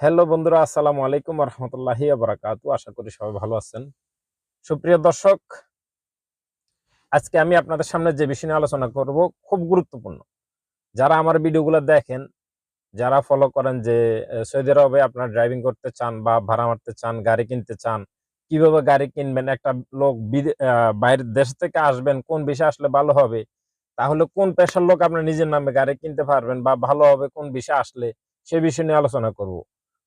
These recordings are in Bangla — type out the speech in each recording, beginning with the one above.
হ্যালো বন্ধুরা, আসসালামু আলাইকুম রহমতুল্লাহি বারাকাতু। আশা করি সবাই ভালো আছেন। সুপ্রিয় দর্শক, আজকে আমি আপনাদের সামনে যে বিষয় নিয়ে আলোচনা করব খুব গুরুত্বপূর্ণ। যারা আমার ভিডিওগুলো দেখেন, যারা ফলো করেন যে সৌদি আরবে আপনার ড্রাইভিং করতে চান বা ভাড়া মারতে চান, গাড়ি কিনতে চান, কীভাবে গাড়ি কিনবেন, একটা লোক বাইরের দেশ থেকে আসবেন, কোন বিষয় আসলে ভালো হবে, তাহলে কোন পেশার লোক আপনার নিজের নামে গাড়ি কিনতে পারবেন বা ভালো হবে কোন বিষয় আসলে সে বিষয় নিয়ে আলোচনা করব।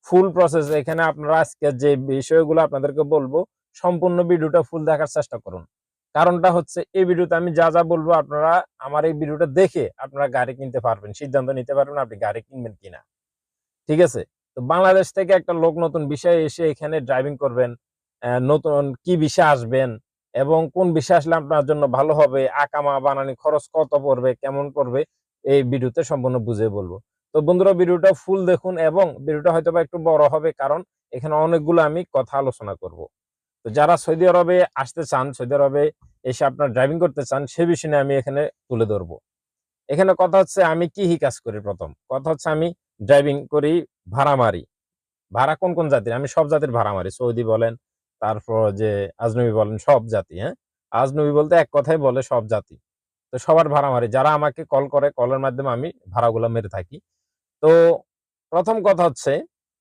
ফুল প্রসেস এখানে আপনারা আজকে যে বিষয়গুলো আপনাদেরকে বলব, সম্পূর্ণ ভিডিওটা ফুল দেখার চেষ্টা করুন। কারণটা হচ্ছে, এই ভিডিওতে আমি যা যা বলব আপনারা আমার এই ভিডিওটা দেখে আপনারা গাড়ি কিনতে পারবেন, সিদ্ধান্ত নিতে পারবেন আপনি গাড়ি কিনবেন কিনা। ঠিক আছে? তো বাংলাদেশ থেকে একটা লোক নতুন বিষয়ে এসে এখানে ড্রাইভিং করবেন নতুন কি বিষয় আসবেন এবং কোন বিষয় আসলে আপনার জন্য ভালো হবে আকামা বানানি খরচ কত পড়বে, কেমন পড়বে এই ভিডিওতে সম্পূর্ণ বুঝে বলব। তো বন্ধুরা ভিডিওটা ফুল দেখুন এবং ভিডিওটা হয়তো বা একটু বড় হবে, কারণ এখানে অনেকগুলো আমি কথা আলোচনা করব। তো যারা সৌদি আরবে আসতে চান, সৌদি আরবে এসে আপনার ড্রাইভিং করতে চান, সে বিষয়ে আমি এখানে তুলে ধরবো। এখানে কথা হচ্ছে আমি কি হি কাজ করি প্রথম? কথা হচ্ছে আমি ড্রাইভিং করি ভাড়া মারি। ভাড়া কোন কোন জাতির? আমি সব জাতির ভাড়া মারি। সৌদি বলেন, তারপর যে আজনবী বলেন, সব জাতি হ্যাঁ? আজনবী বলতে এক কথাই বলে সব জাতি। তো সবার ভাড়া মারি। যারা আমাকে কল করে কলের মাধ্যমে আমি ভাড়াগুলো মেরে থাকি। তো প্রথম কথা হচ্ছে,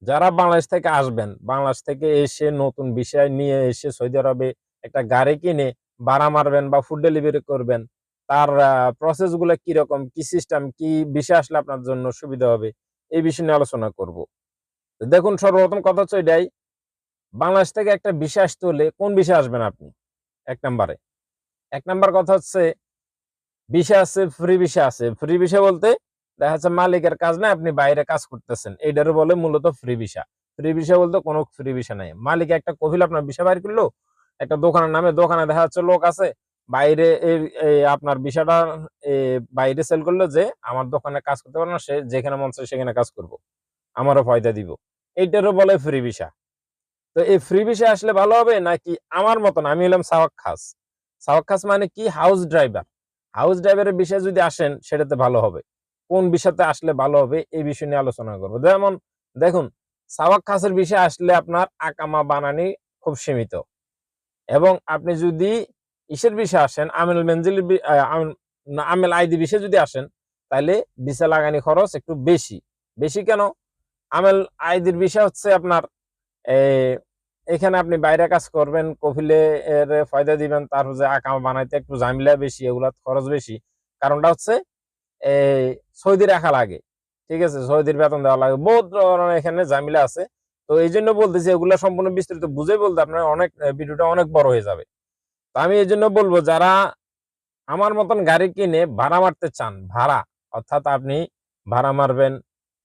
যারা বাংলাদেশ থেকে আসবেন, বাংলাদেশ থেকে এসে নতুন বিষয় নিয়ে এসে সৌদি আরবে একটা গাড়ি কিনে ভাড়া মারবেন বা ফুড ডেলিভারি করবেন, তার প্রসেসগুলো কীরকম, কি সিস্টেম কি বিষয় আসলে আপনার জন্য সুবিধা হবে, এই বিষয় নিয়ে আলোচনা করব। দেখুন, সর্বপ্রথম কথা হচ্ছে এটাই, বাংলাদেশ থেকে একটা বিষয় আসতে হলে কোন বিষয় আসবেন আপনি? এক নাম্বারে। এক নাম্বার কথা হচ্ছে, বিষয় আছে ফ্রি বিষয় আছে। ফ্রি বিষয় বলতে দেখা যাচ্ছে মালিকের কাজ নাই, আপনি বাইরে কাজ করতেছেন। এইটারও বলে মূলত ফ্রি ভিসা ফ্রি ভিসা বলতে কোনো ফ্রি ভিসা নাই। মালিক একটা কফিল আপনার ভিসা বাইর করল, একটা দোকানের নামে, দোকানে দেখা যাচ্ছে লোক আছে, বাইরে আপনার ভিসাটা বাইরে সেল করল যে আমার দোকানে কাজ করতে পারবে না, সে যেখানে মন চায় সেখানে কাজ করব। আমারও ফায়দা দিব। এইটারও বলে ফ্রি ভিসা তো এই ফ্রি ভিসা আসলে ভালো হবে নাকি আমার মতন? আমি হলাম সাওয়াক খাস। সাওয়াক খাস মানে কি? হাউস ড্রাইভার হাউস ড্রাইভারের বিষয়ে যদি আসেন, সেটাতে ভালো হবে। কোন বিষয়তে আসলে ভালো হবে, এই বিষয় নিয়ে আলোচনা করব। যেমন দেখুন, সাবাক খাসের বিষয়ে আসলে আপনার আকামা বানানি খুব সীমিত। এবং আপনি যদি ইসের বিষয়ে আসেন আমেল মেনজিল আমেল আইডি বিষয়ে যদি আসেন তাহলে ভিসা লাগানি খরচ একটু বেশি। বেশি কেন? আমেল আইদির বিষয় হচ্ছে আপনার এখানে আপনি বাইরে কাজ করবেন, কফিলে এর ফায়দা দিবেন তার যে আকামা বানাইতে একটু ঝামেলা বেশি এগুলা খরচ বেশি। কারণটা হচ্ছে এই সৌদি রাখা লাগে, ঠিক আছে? সৌদির বেতন দেওয়া লাগে। বহুত ধরনের এখানে জামিলা আছে। তো এই জন্য বলতেছি, এগুলো সম্পূর্ণ বিস্তৃত বুঝে বলতে আপনার অনেক ভিডিওটা অনেক বড় হয়ে যাবে। তো আমি এই জন্য বলব, যারা আমার মতন গাড়ি কিনে ভাড়া মারতে চান, ভাড়া, অর্থাৎ আপনি ভাড়া মারবেন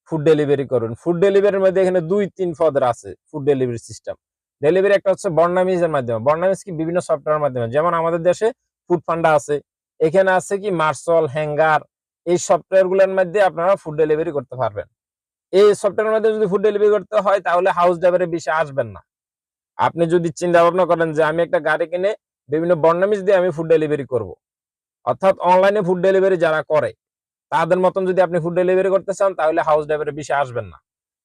ফুড ডেলিভারি করবেন ফুড ডেলিভারির মধ্যে এখানে দুই, তিন পদের আছে ফুড ডেলিভারি সিস্টেম ডেলিভারি একটা হচ্ছে বর্ণামিজের মাধ্যমে। বর্ণামিজ কি বিভিন্ন সফটওয়্যার মাধ্যমে? যেমন আমাদের দেশে ফুড পান্ডা আছে। এখানে আছে কি মার্সল, হ্যাঙ্গার এই সফটওয়্যারগুলোর মধ্যে আপনারা ফুড ডেলিভারি করতে পারবেন। এই সফটওয়্যারের মধ্যে যদি ফুড ডেলিভারি করতে হয়, তাহলে হাউস ড্রাইভারের বিষয়ে আসবেন না। আপনি যদি চিন্তা ভাবনা করেন যে, আমি একটা গাড়ি কিনে বিভিন্ন বর্ণামিজ দিয়ে আমি ফুড ডেলিভারি করব। অর্থাৎ অনলাইনে ফুড ডেলিভারি যারা করে, তাদের মতন যদি আপনি ফুড ডেলিভারি করতে চান, তাহলে হাউস ড্রাইভারের বিষয়ে আসবেন না।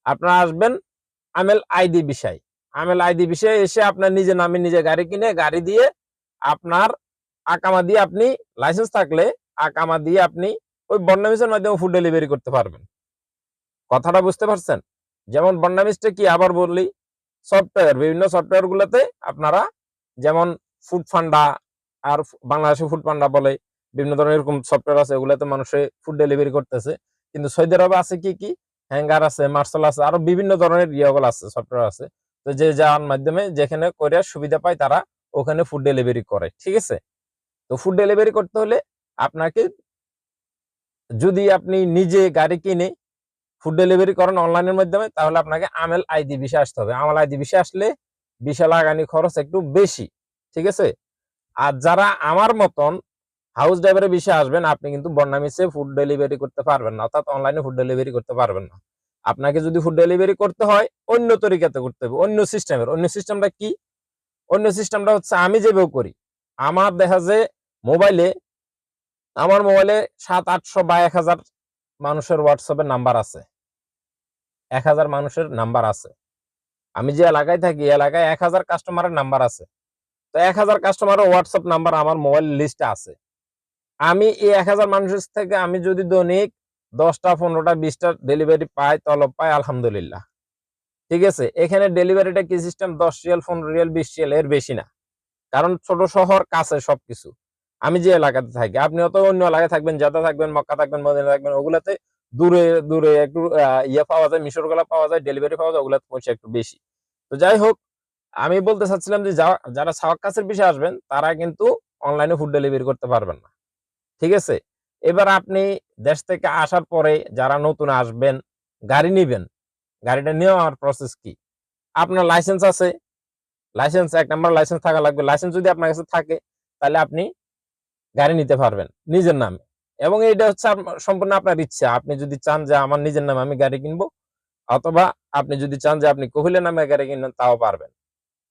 আপনারা আসবেন আমেল আইডি বিষয়। আমেল আইডি বিষয়ে এসে আপনার নিজে নামে নিজে গাড়ি কিনে, গাড়ি দিয়ে আপনার আকামা দিয়ে আপনি লাইসেন্স থাকলে, আকামা দিয়ে আপনি ওই বর্ণামিসের মাধ্যমে ফুড ডেলিভারি করতে পারবেন। কথাটা বুঝতে পারছেন? যেমন বর্ণামিসটা কি আবার বললি সফটওয়্যার বিভিন্ন সফটওয়্যার গুলোতে আপনারা যেমন ফুড ফান্ডা আর বাংলাদেশে ফুড পান্ডা বলে, বিভিন্ন ধরনের এরকম সফটওয়্যার আছে, ওগুলোতে মানুষে ফুড ডেলিভারি করতেছে। কিন্তু সৌদি আরবে আছে কি কি? হ্যাঙ্গার আছে মার্শাল আছে, আরও বিভিন্ন ধরনের ইয়েগুলো আছে সফটওয়্যার আছে। তো যে যার মাধ্যমে যেখানে করে সুবিধা পায় তারা ওখানে ফুড ডেলিভারি করে, ঠিক আছে? তো ফুড ডেলিভারি করতে হলে আপনাকে যদি আপনি নিজে গাড়ি কিনে ফুড ডেলিভারি করেন অনলাইনের মাধ্যমে, তাহলে আপনাকে আমেল আইডি বিষয় আসতে হবে। আমল আইডি বিষয় আসলে বিশাল আগানি খরচ একটু বেশি, ঠিক আছে? আর যারা আমার মতন হাউস ড্রাইভারের বিষয়ে আসবেন, আপনি কিন্তু বর্ণামিসে ফুড ডেলিভারি করতে পারবেন না, অর্থাৎ অনলাইনে ফুড ডেলিভারি করতে পারবেন না। আপনাকে যদি ফুড ডেলিভারি করতে হয়, অন্য তরিকাতে করতে হবে, অন্য সিস্টেমের অন্য সিস্টেমটা কি? অন্য সিস্টেমটা হচ্ছে আমি যেভাবে করি, আমার দেখা যায় মোবাইলে আমার মোবাইলে সাত, আটশো বা এক হাজার মানুষের হোয়াটসঅ্যাপের নাম্বার আছে। এক হাজার মানুষের নাম্বার আছে। আমি যে এলাকায় থাকি এলাকায় এক হাজার কাস্টমারের নাম্বার আছে। তো এক হাজার কাস্টমারের হোয়াটসঅ্যাপ নাম্বার আমার মোবাইল লিস্টে আছে। আমি এই এক হাজার মানুষের থেকে আমি যদি দৈনিক দশটা, পনেরোটা, বিশটা ডেলিভারি পাই, তলব পাই, আলহামদুলিল্লাহ। ঠিক আছে? এখানে ডেলিভারিটা কি সিস্টেম দশ রিয়াল, পনেরো রিয়াল, বিশ রিয়াল, এর বেশি না। কারণ ছোট শহর, কাছে সবকিছু। আমি যে এলাকাতে থাকি, আপনি অত অন্য এলাকায় থাকবেন যাতে থাকবেন, মক্কা থাকবেন, মদিনা থাকবেন, ওগুলাতে দূরে দূরে একটু ইয়ে পাওয়া যায় মিশরগুলা পাওয়া যায় ডেলিভারি পাওয়া যায়, ওগুলাতে পয়সা একটু বেশি। তো যাই হোক, আমি বলতে চাচ্ছিলাম যে যারা সাওয়াক কাছের বিষয়ে আসবেন, তারা কিন্তু অনলাইনে ফুড ডেলিভারি করতে পারবেন না। ঠিক আছে? এবার আপনি দেশ থেকে আসার পরে যারা নতুন আসবেন, গাড়ি নিবেন, গাড়িটা নেওয়ার প্রসেস কি? আপনার লাইসেন্স আছে লাইসেন্স এক নাম্বার লাইসেন্স থাকা লাগবে। লাইসেন্স যদি আপনার কাছে থাকে, তাহলে আপনি গাড়ি নিতে পারবেন, নিজের নামে। এবং এইটা হচ্ছে সম্পূর্ণ আপনার ইচ্ছা। আপনি যদি চান যে আমার নিজের নামে আমি গাড়ি কিনবো, অথবা আপনি যদি চান যে আপনি কহিলের নামে গাড়ি কিনবেন, তাও পারবেন।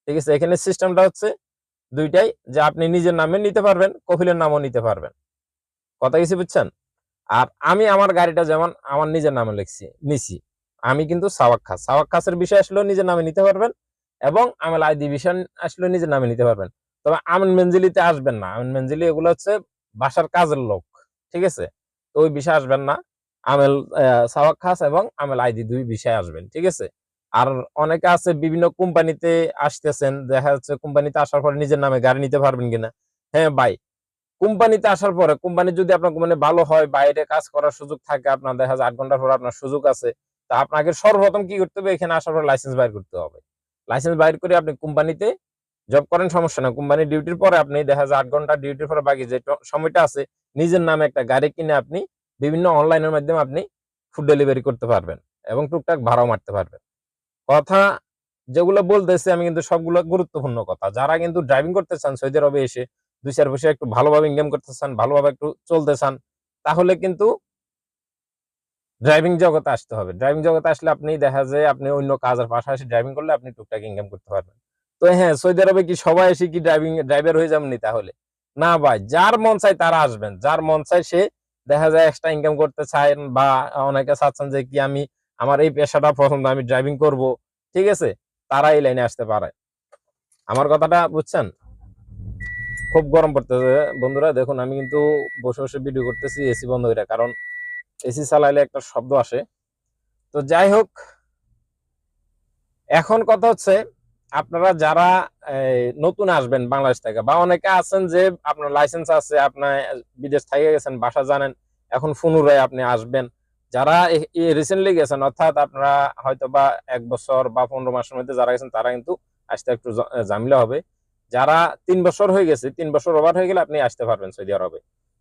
ঠিক আছে? এখানে সিস্টেমটা হচ্ছে দুইটাই, যে আপনি নিজের নামে নিতে পারবেন, কহিলের নামও নিতে পারবেন। কথা কিছু বুঝছেন? আর আমি আমার গাড়িটা যেমন আমার নিজের নামে লিখছি, নিছি। আমি কিন্তু সাওয়াক খাস সাওয়াক খাসের বিষয় আসলেও নিজের নামে নিতে পারবেন এবং আমল আইডি বিষয় আসলেও নিজের নামে নিতে পারবেন। তবে আমিন মেঞ্জিলিতে আসবেন না। আমিন মেঞ্জিলি এগুলো হচ্ছে বাসার কাজের লোক, ঠিক আছে? তো ওই বিষয়ে আসবেন না। আমেল সাওয়াক খাস এবং আমেল আইডি দুই বিষয়ে আসবেন, ঠিক আছে? আর অনেকে আছে বিভিন্ন কোম্পানিতে আসতেছেন, দেখা যাচ্ছে কোম্পানিতে আসার পরে নিজের নামে গাড়ি নিতে পারবেন কিনা। হ্যাঁ ভাই, কোম্পানিতে আসার পরে কোম্পানি যদি আপনার কোম্পানি ভালো হয়, বাইরে কাজ করার সুযোগ থাকে, আপনার দেখা যায় আট ঘণ্টার পর আপনার সুযোগ আছে, তা আপনাকে সর্বপ্রথম কি করতে হবে? এখানে আসার পর লাইসেন্স বাইর করতে হবে। লাইসেন্স বাইর করে আপনি কোম্পানিতে জব করেন, সমস্যা না কোম্পানি ডিউটির পরে আপনি দেখা যায় আট ঘণ্টা ডিউটির পরে বাকি যে সময়টা আছে, নিজের নামে একটা গাড়ি কিনে আপনি বিভিন্ন অনলাইনের মাধ্যমে আপনি ফুড ডেলিভারি করতে পারবেন এবং টুকটাক ভাড়াও মারতে পারবেন। কথা যেগুলো বলতেছি আমি কিন্তু সবগুলো গুরুত্বপূর্ণ কথা। যারা কিন্তু ড্রাইভিং করতে চান, সৌদি আরবে এসে দুই চার বছর একটু ভালোভাবে ইনকাম করতে চান, ভালোভাবে একটু চলতে চান, তাহলে কিন্তু ড্রাইভিং জগতে আসতে হবে। ড্রাইভিং জগতে আসলে আপনি দেখা যায় আপনি অন্য কাজের পাশাপাশি ড্রাইভিং করলে আপনি টুকটাক ইনকাম করতে পারবেন। তো হ্যাঁ সৌদি আরবে কি সবাই এসে কি ড্রাইভিং ড্রাইভার হয়ে যাবেন তাহলে? না ভাই, যার মন চায় তারা আসবেন। যার মন চায় সে দেখা যায় এক্সট্রা ইনকাম করতে চান বা অনেকে চাচ্ছেন যে কি আমি আমার এই পেশাটা পছন্দ, আমি ড্রাইভিং করব। ঠিক আছে? তারা এই লাইনে আসতে পারে। আমার কথাটা বুঝছেন? খুব গরম পড়তেছে। বন্ধুরা, দেখুন, আমি কিন্তু বসে বসে ভিডিও করতেছি এসি বন্ধ করে কারণ এসি চালাইলে একটা শব্দ আসে। তো যাই হোক, এখন কথা হচ্ছে আপনারা যারা নতুন আসবেন বাংলাদেশ থেকে বা অনেকে আছেন যে আপনার লাইসেন্স আছে, আপনার বিদেশ থেকে গেছেন, বাসা জানেন, এখন পুনরায় আপনি আসবেন। যারা রিসেন্টলি গেছেন, অর্থাৎ আপনারা হয়তো বা এক বছর বা পনেরো মাসের মধ্যে যারা গেছেন, তারা কিন্তু আসতে একটু জ- ঝামেলা হবে। যারা তিন বছর হয়ে গেছে, তিন বছর ওভার হয়ে গেলে আপনি আসতে পারবেন সৌদি আরবে।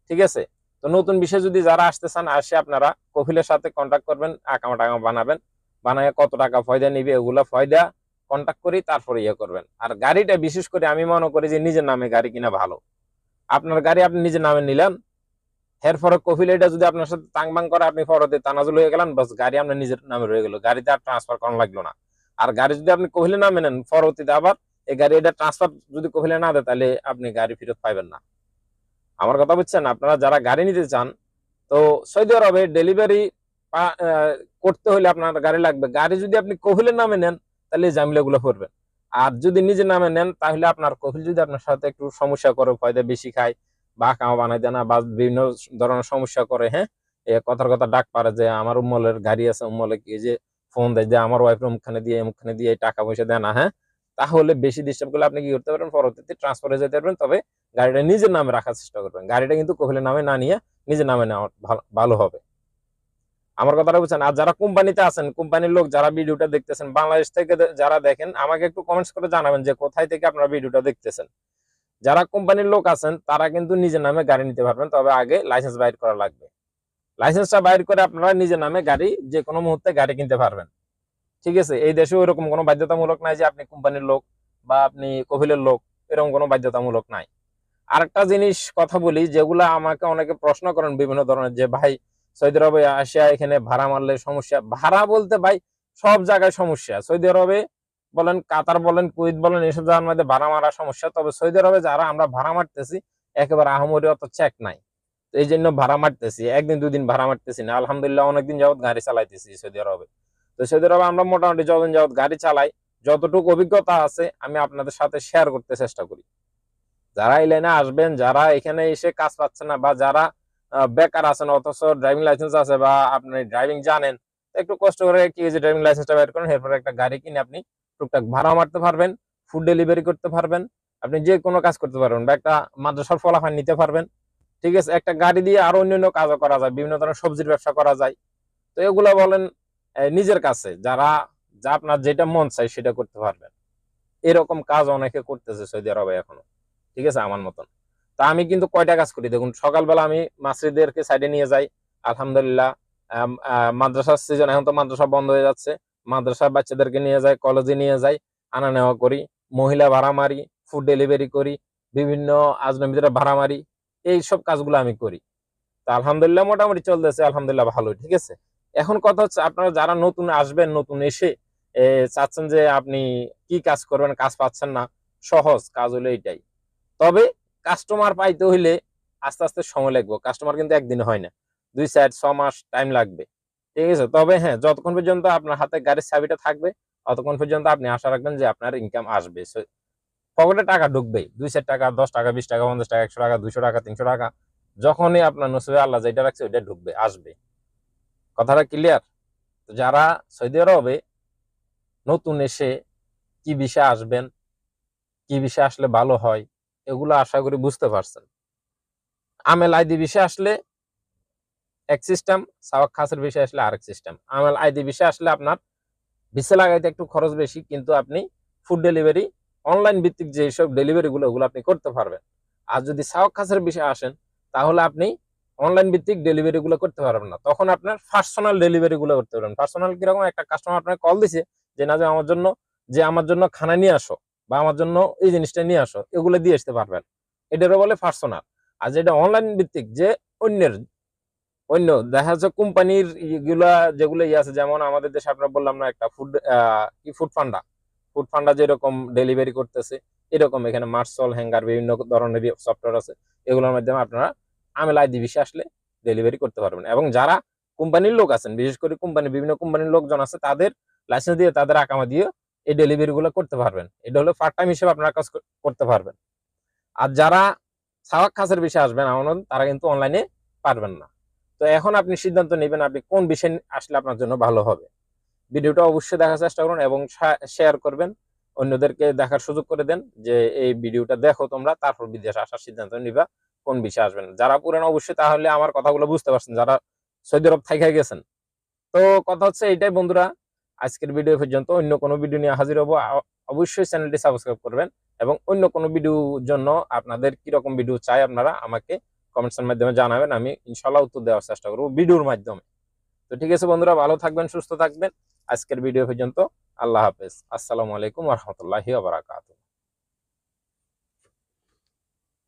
ঠিক আছে? তো নতুন বিষয়ে যদি যারা আসতে চান, আসে আপনারা কফিলের সাথে কন্ট্যাক্ট করবেন আকামা টাকা বানাবেন। বানায় কত টাকা ফয়দা নিবে, এগুলা ফয়দা কন্ট্যাক্ট করি, তারপরে ইয়ে করবেন। আর গাড়িটা বিশেষ করে আমি মনে করি যে নিজের নামে গাড়ি কিনা ভালো। আপনার গাড়ি আপনি নিজের নামে নিলেন, এরপরে কফিল এটা যদি আপনার সাথে তাংবাং করে, আপনি ফরতে তানাজুল হয়ে গেলেন, বাস গাড়ি আপনার নিজের নামে রয়ে গেল। গাড়িতে আর ট্রান্সফার করানো লাগল না। আর গাড়ি যদি আপনি কহিলে নামে নেন পরবর্তীতে আবার, এই গাড়ি এটা ট্রান্সফার যদি কহিলে না দেয়, তাহলে আপনি গাড়ি ফেরত পাইবেন না। আমার কথা বুঝছেন? আপনারা যারা গাড়ি নিতে চান, তো সৌদি আরবে ডেলিভারি করতে হলে আপনার গাড়ি লাগবে। গাড়ি যদি আপনি কহিলের নামে নেন তাহলে এই ঝামেলাগুলো করবেন। আর যদি নিজের নামে নেন, তাহলে আপনার কফিল যদি আপনার সাথে একটু সমস্যা করে, ফয়দা বেশি খায়, বা কামা বানাই দেয় না, বা বিভিন্ন ধরনের সমস্যা করে হ্যাঁ? এ কথার কথা ডাক পারে যে, আমার উম্মলের গাড়ি আছে, উম্মলে কি যে ফোন দেয় যে, আমার ওয়াইফের মুখখানে দিয়ে মুখখানে দিয়ে টাকা পয়সা দেয় না হ্যাঁ? তাহলে বেশি ডিস্টার্ব করলে আপনি কি করতে পারবেন? পরবর্তীতে ট্রান্সফার যেতে পারবেন। তবে গাড়িটা নিজের নামে রাখার চেষ্টা করবেন। গাড়িটা কিন্তু কহিলের নামে না নিয়ে নিজের নামে নেওয়া ভালো হবে। আমার কথাটা বুঝছেন? আর যারা কোম্পানিতে আছেন, কোম্পানির লোক যারা ভিডিওটা দেখতেছেন, বাংলাদেশ থেকে যারা দেখেন, আমাকে একটু কমেন্টস করে জানাবেন যে কোথায় থেকে আপনারা ভিডিওটা দেখতেছেন। যারা কোম্পানির লোক আছেন, তারা কিন্তু নিজের নামে গাড়ি নিতে পারবেন, তবে আগে লাইসেন্স বাইর করা লাগবে। লাইসেন্সটা বাইর করে আপনারা নিজের নামে গাড়ি যে কোনো মুহূর্তে গাড়ি কিনতে পারবেন। ঠিক আছে? এই দেশে ওইরকম কোনো বাধ্যতামূলক নাই যে আপনি কোম্পানির লোক বা আপনি কফিলের লোক, এরকম কোনো বাধ্যতামূলক নাই। আরেকটা জিনিস কথা বলি, যেগুলা আমাকে অনেকে প্রশ্ন করেন বিভিন্ন ধরনের, যে ভাই সৌদি আরবে আসিয়া এখানে ভাড়া মারলে সমস্যা। ভাড়া বলতে ভাই, সব জায়গায় সমস্যা। সৌদি আরবে বলেন, কাতার বলেন কুইত বলেন, এসব জায়গার মধ্যে ভাড়া মারা সমস্যা। তবে সৌদি আরবে যারা আমরা ভাড়া মারতেছি, একেবারে আহামরি অত চেক নাই। তো এই জন্য ভাড়া মারতেছি, একদিন, দুদিন ভাড়া মারতেছি না। আলহামদুলিল্লাহ অনেকদিন যাবত গাড়ি চালাইতেছি সৌদি আরবে। তো সৌদি আরবে আমরা মোটামুটি যতদিন যাবত গাড়ি চালাই, যতটুকু অভিজ্ঞতা আছে, আমি আপনাদের সাথে শেয়ার করতে চেষ্টা করি। যারা এই লাইনে আসবেন, যারা এখানে এসে কাজ পাচ্ছে না বা যারা বেকার আছেন, অথচ ড্রাইভিং লাইসেন্স আছে বা আপনি ড্রাইভিং জানেন একটু কষ্ট করে কি যে ড্রাইভিং লাইসেন্সটা বের করেন, এরপর একটা গাড়ি কিনে আপনি টুকটাক ভাড়া মারতে পারবেন ফুড ডেলিভারি করতে পারবেন, আপনি যে কোনো কাজ করতে পারবেন বা একটা মাদ্রাসার ফলাফল নিতে পারবেন। ঠিক আছে, একটা গাড়ি দিয়ে আরও অন্যান্য কাজও করা যায়, বিভিন্ন ধরনের সবজির ব্যবসা করা যায়। তো এগুলো বলেন নিজের কাছে, যারা, যা আপনার যেটা মন চাই সেটা করতে পারবেন। এরকম কাজ অনেকে করতেছে সৌদি আরবে এখনও। ঠিক আছে, আমার মতন। তা আমি কিন্তু কয়টা কাজ করি? দেখুন, সকালবেলা আমি মাসিদেরকে সাইডে নিয়ে যাই। আলহামদুলিল্লাহ মাদ্রাসার সিজন এখন তো মাদ্রাসা বন্ধ হয়ে যাচ্ছে। মাদ্রাসার বাচ্চাদেরকে নিয়ে যাই কলেজে নিয়ে যাই, আনা নেওয়া করি। মহিলা ভাড়া মারি ফুড ডেলিভারি করি, বিভিন্ন আজনবীদের ভাড়া মারি এই সব কাজগুলো আমি করি। তা আলহামদুলিল্লাহ মোটামুটি চলতেছে, আলহামদুলিল্লাহ ভালোই, ঠিক আছে? এখন কথা হচ্ছে, আপনারা যারা নতুন আসবেন, নতুন এসে চাচ্ছেন যে আপনি কি কাজ করবেন, কাজ পাচ্ছেন না, সহজ কাজ হলো এটাই। তবে কাস্টমার পাইতে হইলে আস্তে আস্তে সময় লাগবে। কাস্টমার কিন্তু একদিন হয় না। দুই চার, ছ মাস টাইম লাগবে। ঠিক আছে? তবে হ্যাঁ যতক্ষণ পর্যন্ত আপনার হাতে গাড়ির চাবিটা থাকবে, ততক্ষণ পর্যন্ত আপনি আশা রাখবেন যে আপনার ইনকাম আসবে। পকেটে টাকা ঢুকবে দুই চার টাকা, দশ টাকা, বিশ টাকা, পঞ্চাশ টাকা, একশো টাকা, দুইশো টাকা, তিনশো টাকা, যখনই আপনার নসিবে আল্লাহ যেটা রাখছে ওইটা ঢুকবে, আসবে। কথাটা ক্লিয়ার তো যারা সৌদি আরবে নতুন এসে কি বিষয়ে আসবেন, কি বিষয়ে আসলে ভালো হয় এগুলো আশা করি বুঝতে পারছেন। আমেল আইডি বিষয়ে আসলে এক সিস্টেম সাওয়াক খাসের বিষয়ে আসলে আরেক সিস্টেম আমেল আইডি বিষয়ে আসলে আপনার ভিসা লাগাইতে একটু খরচ বেশি, কিন্তু আপনি ফুড ডেলিভারি অনলাইন ভিত্তিক যে সব ডেলিভারি গুলো, ওগুলো আপনি করতে পারবেন। আর যদি সাওয়াক খাসের বিষয়ে আসেন, তাহলে আপনি অনলাইন ভিত্তিক ডেলিভারি গুলো করতে পারবেন না। তখন আপনার পার্সোনাল ডেলিভারি গুলো করতে পারবেন। পার্সোনাল কীরকম? একটা কাস্টমার আপনাকে কল দিছে যে না যে আমার জন্য, যে আমার জন্য খানা নিয়ে আসো। বা আমার জন্য এই জিনিসটা নিয়ে আসো, এগুলো দিয়ে আসতে পারবেন। এটারও বলে পার্সোনাল আর যেটা অনলাইন ভিত্তিক, যে অন্যের, অন্য দেখা যাচ্ছে কোম্পানির ইগুলা যেগুলো ইয়ে আছে, যেমন আমাদের দেশে আপনার বললাম না একটা ফুড কি ফুড ফান্ডা ফুড ফান্ডা যেরকম ডেলিভারি করতেছে, এরকম এখানে মার্সল হ্যাঙ্গার বিভিন্ন ধরনের সফটওয়্যার আছে, এগুলোর মাধ্যমে আপনারা আমেল আইডি বিষয়ে আসলে ডেলিভারি করতে পারবেন। এবং যারা কোম্পানির লোক আছেন, বিশেষ করে কোম্পানি, বিভিন্ন কোম্পানির লোকজন আছে, তাদের লাইসেন্স দিয়ে তাদের আকামা দিয়ে এই ডেলিভারি গুলো করতে পারবেন। এটা হলো পার্ট টাইম হিসেবে আপনারা কাজ করতে পারবেন। আর যারা সাওয়াক খাসের বিষয়ে আসবেন, আমার তারা কিন্তু অনলাইনে পারবেন না। তো এখন আপনি সিদ্ধান্ত নেবেন আপনি কোন বিষয় আসলে আপনার জন্য ভালো হবে। ভিডিওটা অবশ্যই দেখার চেষ্টা করুন এবং শেয়ার করবেন। অন্যদেরকে দেখার সুযোগ করে দেন যে, এই ভিডিওটা দেখো তোমরা, তারপর বিদেশে আসার সিদ্ধান্ত নিবা, কোন বিষয়ে আসবেন? যারা পুরান অবশ্যই তাহলে আমার কথাগুলো বুঝতে পারছেন, যারা সৌদি আরব থাইকা গেছেন। তো কথা হচ্ছে এটাই বন্ধুরা আজকের ভিডিও পর্যন্ত অন্য কোনো ভিডিও নিয়ে হাজির হব। অবশ্যই চ্যানেলটি সাবস্ক্রাইব করবেন এবং অন্য কোনো ভিডিওর জন্য আপনাদের কীরকম ভিডিও চাই আপনারা আমাকে কমেন্টসের মাধ্যমে জানাবেন, আমি ইনশাল্লাহ উত্তর দেওয়ার চেষ্টা করব ভিডিওর মাধ্যমে। তো ঠিক আছে বন্ধুরা, ভালো থাকবেন, সুস্থ থাকবেন। আজকের ভিডিও পর্যন্ত আল্লাহ হাফেজ। আসসালামু আলাইকুম রহমতুল্লাহি আবরাকাতুহ